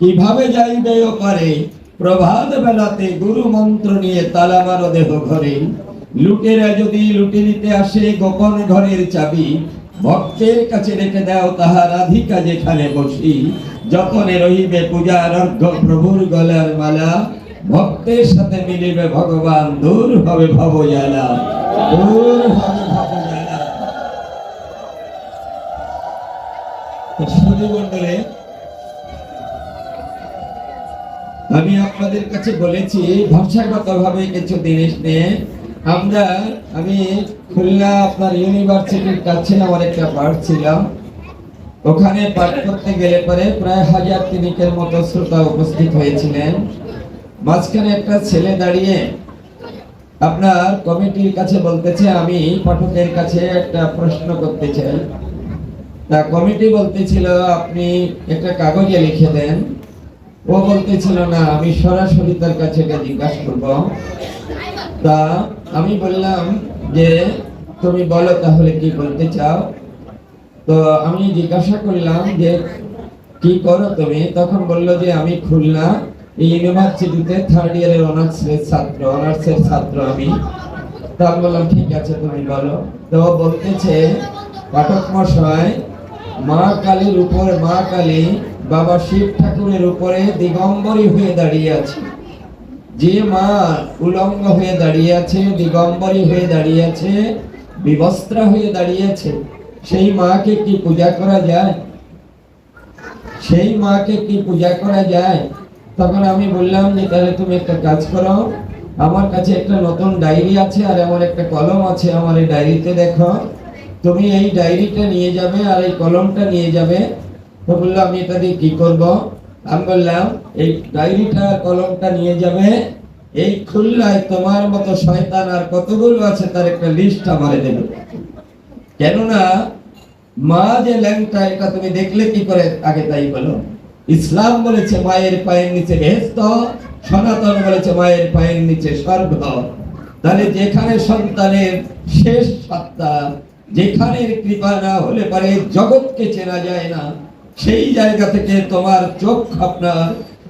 কীভাবে যাইবে ও পারে প্রভাত বেলাতে গুরু মন্ত্র নিয়ে তালা মারো দেহ ঘরে। লুটেরা যদি লুটে নিতে আসে গোপন ঘরের চাবি, ভক্তের কাছে রেখে দাও তাহার রাধিকা যেখানে বসি। যতনে রহিবে পূজার অর্ঘ প্রভুর গলার মালা, ভক্তের সাথে মিলিবে ভগবান, দূর হবে ভবজালা দূর হবে ভবজালা সুধী মণ্ডলে আমি আপনাদের কাছে বলেছি ভাষাগত ভাবে কিছু জিনিস নিয়ে। আমরা, আমি খুলনা আপনার ইউনিভার্সিটির কাছে আমার একটা পাঠ ছিলাম। ওখানে পাঠ করতে গেলে পরে প্রায় হাজার তিনিকের মতো শ্রোতা উপস্থিত হয়েছিলেন। মাঝখানে একটা ছেলে দাঁড়িয়ে আপনার কমিটির কাছে বলতেছে, আমি পাঠকের কাছে একটা প্রশ্ন করতে চাই। তা কমিটি বলতেছিল, আপনি একটা কাগজে লিখে দেন। ও বলতেছিল না, আমি সরাসরি তার কাছে জিজ্ঞাসা করব। তা আমি বললাম যে, তুমি বলো তাহলে কি বলতে চাও? তো আমি জিজ্ঞাসা করলাম যে, কি করো তুমি? তখন বলল যে, আমি খুলনা ইউনিভার্সিটিতে থার্ড ইয়ারের অনার্সের ছাত্র অনার্সের ছাত্র আমি। তা বললাম, ঠিক আছে, তুমি বলো। তো বলতেছে, পাঠক মশাই, মা কালীর উপর মা কালী বাবা শিব ঠাকুরের উপরে দিগম্বরী হয়ে দাঁড়িয়ে আছে। যে মা উলঙ্গ হয়ে দাঁড়িয়ে আছে, দিগম্বরী হয়ে দাঁড়িয়ে আছে, বিবস্ত্রা হয়ে দাঁড়িয়ে আছে, সেই মাকে কি পূজা করা যায়? সেই মাকে কি পূজা করা যায়? তখন আমি বললাম যে, তাহলে তুমি একটা কাজ করো, আমার কাছে একটা নতুন ডায়েরি আছে আর আমার একটা কলম আছে, আমার এই ডায়েরিতে দেখো। তুমি এই ডায়েরিটা নিয়ে যাবে আর এই কলমটা নিয়ে যাবে তো বলল, আমি এটা দিয়ে কি করব? আমি বললাম, এই ডায়েরিটা কলমটা নিয়ে যাবে। এই তোমার মতো শয়তান আর কতগুলো আছে, তার একটা লিস্ট আমারে দেবে। কেননা, মা যে ল্যাংটা, এটা তুমি দেখলে কি করে আগে তাই বলো? ইসলাম বলেছে, মায়ের পায়ের নিচে বেহেস্ত সনাতন বলেছে, মায়ের পায়ের নিচে স্বর্গ। তাহলে যেখানে সন্তানের শেষ সত্তা, যেখানের কৃপা না হলে পারে জগৎকে চেনা যায় না। সেই জায়গা থেকে তোমার চোখ আপনার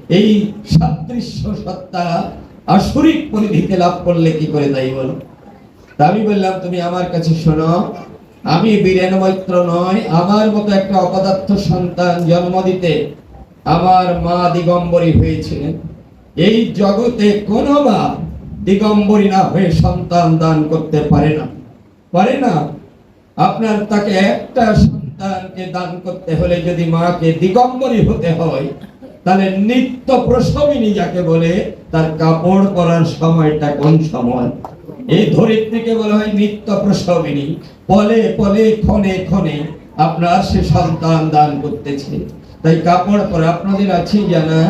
এই সাদৃশ্য সত্তা আসরিক পরিধিতে লাভ করলে কি করে তাই বলো? আমি বললাম, তুমি আমার কাছে শোনো, আমি বীরেন মৈত্র নয়, আমার মতো একটা অপদার্থ সন্তান জন্ম দিতে আমার মা দিগম্বরী হয়েছিলেন। এই জগতে কোনো মা দিগম্বরী না হয়ে সন্তান দান করতে পারে না। পারে না। আপনার তাকে একটা সন্তানকে দান করতে হলে যদি মাকে দিগম্বরী হতে হয়, তাহলে নিত্য প্রসবিনী যাকে বলে, তার কাপড় পরার সময়টা কোন সময়? এই ধরিত্রীকে বলা হয় নিত্য প্রসবিনী। পলে পলে ক্ষণে ক্ষণে আপনার সে সন্তান দান করতেছে। তাই কাপড় পরে, আপনাদের আছে জানা?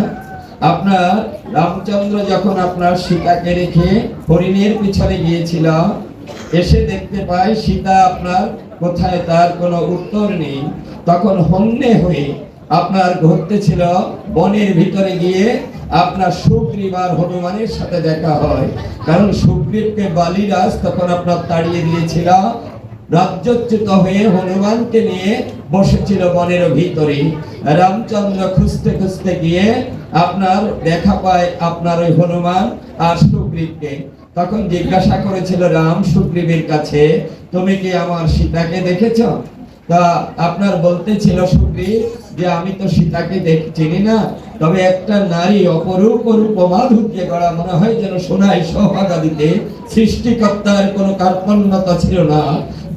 আপনার রামচন্দ্র যখন আপনার সীতাকে রেখে হরিণের পিছনে গিয়েছিল, এসে দেখতে পায় সীতা আপনার কোথায় তার কোনো উত্তর নেই। তখন হন্যে হয়ে আপনার ঘুরতে ছিল, বনের ভিতরে গিয়ে আপনার সুগ্রীব আর হনুমানের সাথে দেখা হয়। কারণ সুগ্রীবকে বালিরাজ তখন আপনার তাড়িয়ে দিয়েছিল। রাজ্যচ্যুত হয়ে হনুমানকে নিয়ে বসেছিল বনের ভিতরে রামচন্দ্র খুঁজতে খুঁজতে গিয়ে আপনার দেখা পায় আপনার ওই হনুমান আর সুগ্রীবকে। তখন জিজ্ঞাসা করেছিল, রাম সুগ্রীবের কাছে তুমি কি আমার সীতাকে দেখেছ? তা আপনার বলতে ছিল সুগ্রীব যে, আমি তো সীতাকে দেখ, চিনি না, তবে একটা নারী অপরূপ রূপ মাধুর্যে গড়া মনে হয় যেন সোনাই সহভাগাদিতে সৃষ্টিকর্তার কোনো কার্পণ্যতা ছিল না।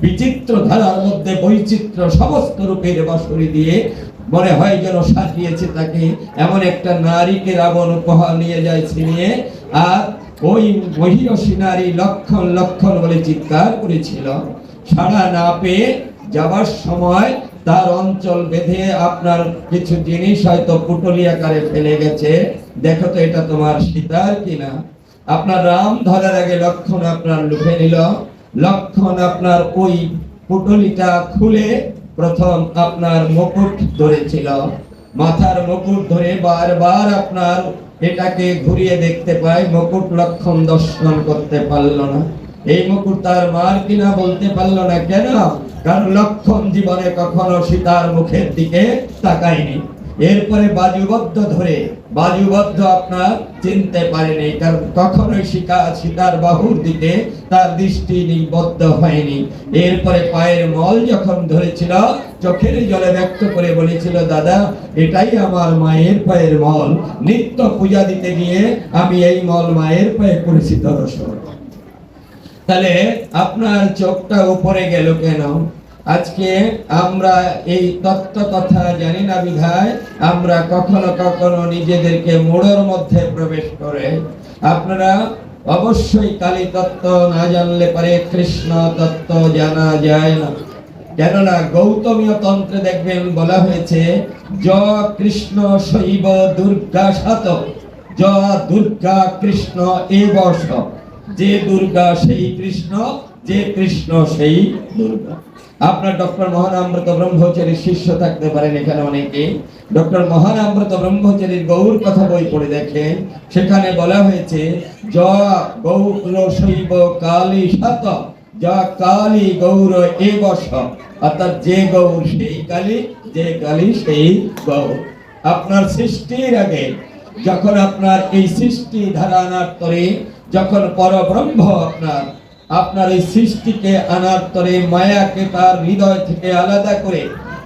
বিচিত্র ধারার মধ্যে বৈচিত্র্য সমস্ত রূপের বাসরি দিয়ে মনে হয় যেন সাজিয়েছে তাকে। এমন একটা নারীকে রাবণ উপহার নিয়ে যায় ছিনিয়ে, আর ওই মহিষী নারী লক্ষণ লক্ষণ বলে চিৎকার করেছিল। সাড়া না পেয়ে যাবার সময় তার অঞ্চল বেঁধে আপনার কিছু জিনিস হয়তো পুটলি আকারে ফেলে গেছে। দেখো তো এটা তোমার সীতার কিনা। আপনার রাম ধরার আগে লক্ষণ আপনার লুফে নিল। লক্ষণ আপনার ওই পুটলিটা খুলে প্রথম আপনার মুকুট ধরেছিল। মাথার মুকুট ধরে বারবার আপনার এটাকে ঘুরিয়ে দেখতে পাই, মুকুট লক্ষণ দর্শন করতে পারল না। এই মুকুট তার মার কিনা বলতে পারল না কেন? কারণ লক্ষণ জীবনে কখনো সীতার মুখের দিকে তাকায়নি। এরপরে বাজুবদ্ধ ধরে, বাজুবদ্ধ আপনার চিনতে পারেনি, কারণ কখনোই শিকা সীতার বাহুর দিকে তার দৃষ্টি নিবদ্ধ হয়নি। এরপরে পায়ের মল যখন ধরেছিল, চোখের জলে ব্যক্ত করে বলেছিল, দাদা, এটাই আমার মায়ের পায়ের মল। নিত্য পূজা দিতে গিয়ে আমি এই মল মায়ের পায়ে করেছি দর্শন তাহলে আপনার চোখটা উপরে গেল কেন? আজকে আমরা এই তত্ত্ব কথা জানি না বিধায়, আমরা কখনো কখনো নিজেদেরকে মোড়ের মধ্যে প্রবেশ করে। আপনারা অবশ্যই কালী তত্ত্ব না জানলে পারে কৃষ্ণ তত্ত্ব জানা যায় না। কেননা গৌতমীয় তন্ত্রে দেখবেন বলা হয়েছে, য কৃষ্ণ শৈব দুর্গা সাত য দুর্গা কৃষ্ণ এ বর্ষ যে দুর্গা সেই কৃষ্ণ, যে কৃষ্ণ সেই দুর্গা। আপনার ডক্টর মহান মহানামৃত ব্রহ্মচারীর শিষ্য থাকতে পারেন এখানে অনেকে। ডক্টর মহান মহানামৃত ব্রহ্মচারীর গৌর কথা বই পড়ে দেখেন। সেখানে বলা হয়েছে, য গৌর শৈব কালী শত, যা কালী গৌর এ বর্ষ অর্থাৎ যে গৌর সেই কালী, যে কালী সেই গৌর। আপনার সৃষ্টির আগে যখন আপনার এই সৃষ্টি ধারা আনার তরে যখন পরব্রহ্ম আপনার আপনার এই সৃষ্টিকে আনার তরে মায়াকে তার হৃদয় থেকে আলাদা করে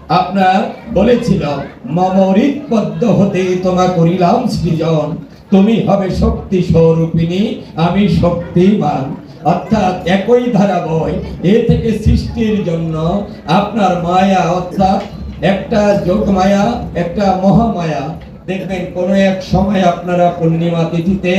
আপনার বলেছিল মমরিত পদ্ম হতে তোমা করিলাম সৃজন। তুমি হবে শক্তি স্বরূপিণী, আমি শক্তিমান। অর্থাৎ একই ধারা বয় এ থেকে সৃষ্টির জন্য আপনার মায়া অর্থাৎ একটা যোগ মায়া একটা মহামায়া। দেখবেন, কোন এক সময় আপনারা পূর্ণিমা তিথিতে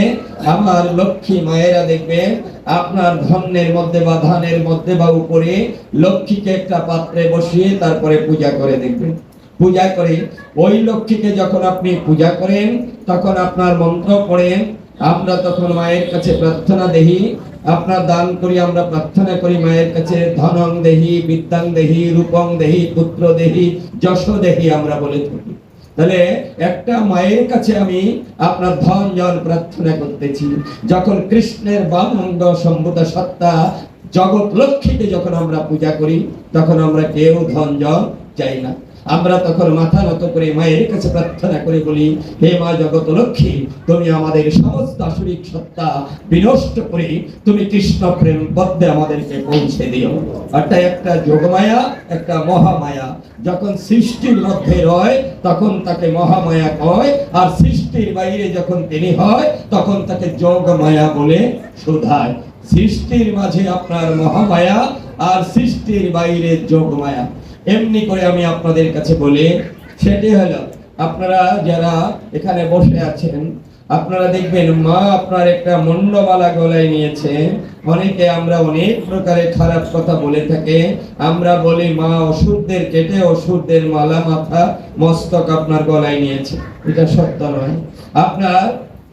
আমার লক্ষ্মী মায়েরা দেখবেন, আপনার ধন্যের মধ্যে বা ধানের মধ্যে বা উপরে লক্ষ্মীকে একটা পাত্রে বসিয়ে তারপরে পূজা করে দেখবেন। পূজা করে, ওই লক্ষ্মীকে যখন আপনি পূজা করেন, তখন আপনার মন্ত্র পড়েন আমরা তখন মায়ের কাছে প্রার্থনা দেহি, আপনার দান করি, আমরা প্রার্থনা করি, মায়ের কাছে ধনং দেহি, বিদ্যাং দেহি, রূপং দেহি, পুত্র দেহি, যশ দেহি আমরা বলে থাকি। তাহলে একটা মায়ের কাছে আমি আপনার ধন জন প্রার্থনা করতেছি। যখন কৃষ্ণের বামঙ্গ সম্ভূত সত্তা জগৎ লক্ষ্মীকে যখন আমরা পূজা করি, তখন আমরা কেউ ধন জন চাই না। আমরা তখন মাথা নত করে মায়ের কাছে প্রার্থনা করে বলি, হে মা জগত লক্ষ্মী, তুমি আমাদের সমস্ত আসরিক সত্তা বিনষ্ট করে তুমি কৃষ্ণ প্রেম পদ্মে আমাদেরকে পৌঁছে দিও। অর্থাৎ একটা যোগমায়া, একটা মহামায়া। যখন সৃষ্টির মধ্যে রয়, তখন তাকে মহামায়া কয়, আর সৃষ্টির বাইরে যখন তিনি হয়, তখন তাকে যোগমায়া বলে শোধায়। সৃষ্টির মাঝে আপনার মহামায়া, আর সৃষ্টির বাইরে যোগমায়া। এমনি করে আমি আপনাদের কাছে বলি, সেটি হলো, আপনারা যারা এখানে বসে আছেন, আপনারা দেখবেন মা আপনার একটা মুন্ডমালা গলায় নিয়েছে। অনেকে আমরা অনেক প্রকারের খারাপ কথা বলে থাকে। আমরা বলি, মা ওষুধদের কেটে ওষুধদের মালা মাথা মস্তক আপনার গলায় নিয়েছে। এটা সত্য নয়। আপনার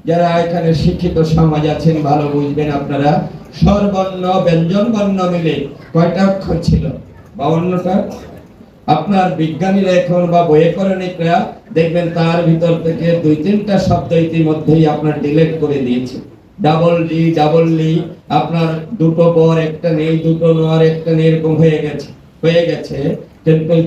যারা এখানে শিক্ষিত সমাজ আছেন, ভালো বুঝবেন আপনারা, স্বরবর্ণ ব্যঞ্জন বর্ণ মিলে কয়টা অক্ষর ছিল? বাউন্নটা? আপনার বিজ্ঞানীরা এখন বা বৈকরণিকরা দেখবেন তার ভিতর থেকে দুই তিনটা শব্দ ইতিমধ্যেই আপনার ডিলেট করে দিয়েছে। ডাবল ডি, ডাবল লি আপনার দুটো বর একটা নেই, দুটো নোয়ার একটা নেই, এরকম হয়ে গেছে হয়ে গেছে।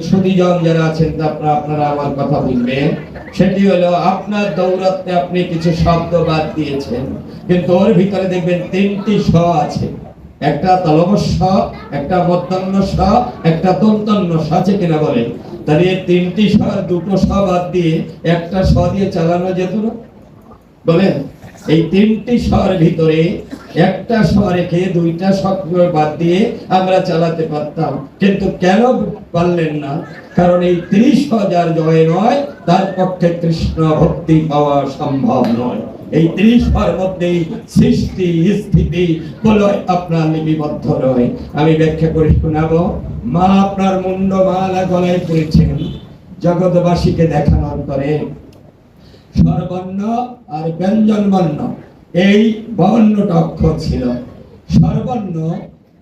ছুটিজন যারা আছেন আপনারা আপনারা আমার কথা বুঝবেন সেটি হলো আপনার দৌড়াতে আপনি কিছু শব্দ বাদ দিয়েছেন, কিন্তু ওর ভিতরে দেখবেন তিনটি স আছে। একটা তলবস্য, একটা মধ্যাহ্ন স একটা দন্তন্য স আছে কিনা বলেন? তাহলে এই তিনটি স, দুটো স বাদ দিয়ে একটা স দিয়ে চালানো যেত না? বলেন। এই তিনটি স্বর ভিতরে একটা স্বর রেখে দুইটা স্বর বাদ দিয়ে আমরা চালাতে পারতাম। কিন্তু কেন পারলেন না? কারণ এই ত্রিশ হাজার জয় নয়, তার পক্ষে কৃষ্ণ ভক্তি পাওয়া সম্ভব নয়। এই ত্রিশ হার মধ্যেই সৃষ্টি, স্থিতি, প্রলয় আপনার লিপিবদ্ধ রয় আমি ব্যাখ্যা করে শোনাবো। মা আপনার মুন্ড মালা গলায় পড়েছেন জগৎবাসীকে দেখানোর পরে স্বরবর্ণ আর ব্যঞ্জন বর্ণ এই বর্ণটা অক্ষর ছিল। স্বরবর্ণ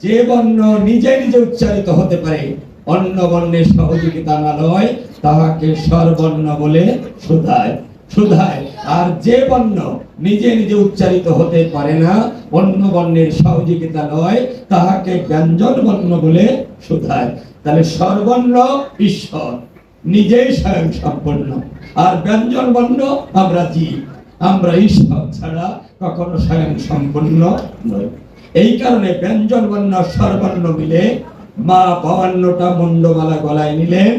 যে বর্ণ নিজে নিজে উচ্চারিত হতে পারে, অন্য বর্ণের সহযোগিতা না নয় তাহাকে স্বরবর্ণ বলে শুধায়। শুধায়। আর যে বর্ণ নিজে নিজে উচ্চারিত হতে পারে না, অন্য বর্ণের সহযোগিতা নয় তাহাকে ব্যঞ্জন বর্ণ বলে শুধায়। তাহলে স্বরবর্ণ ঈশ্বর। নিজেই স্বয়ং সম্পন্ন আর ব্যঞ্জন বর্ণ, আমরা জীব আমরা ঈশ্বর ছাড়া কখনো স্বয়ং সম্পন্ন নই। এই কারণে ব্যঞ্জন বর্ণ সর্বান্ন মিলে মা বাবান্নটা মুন্ডমালা গলায় নিলেন।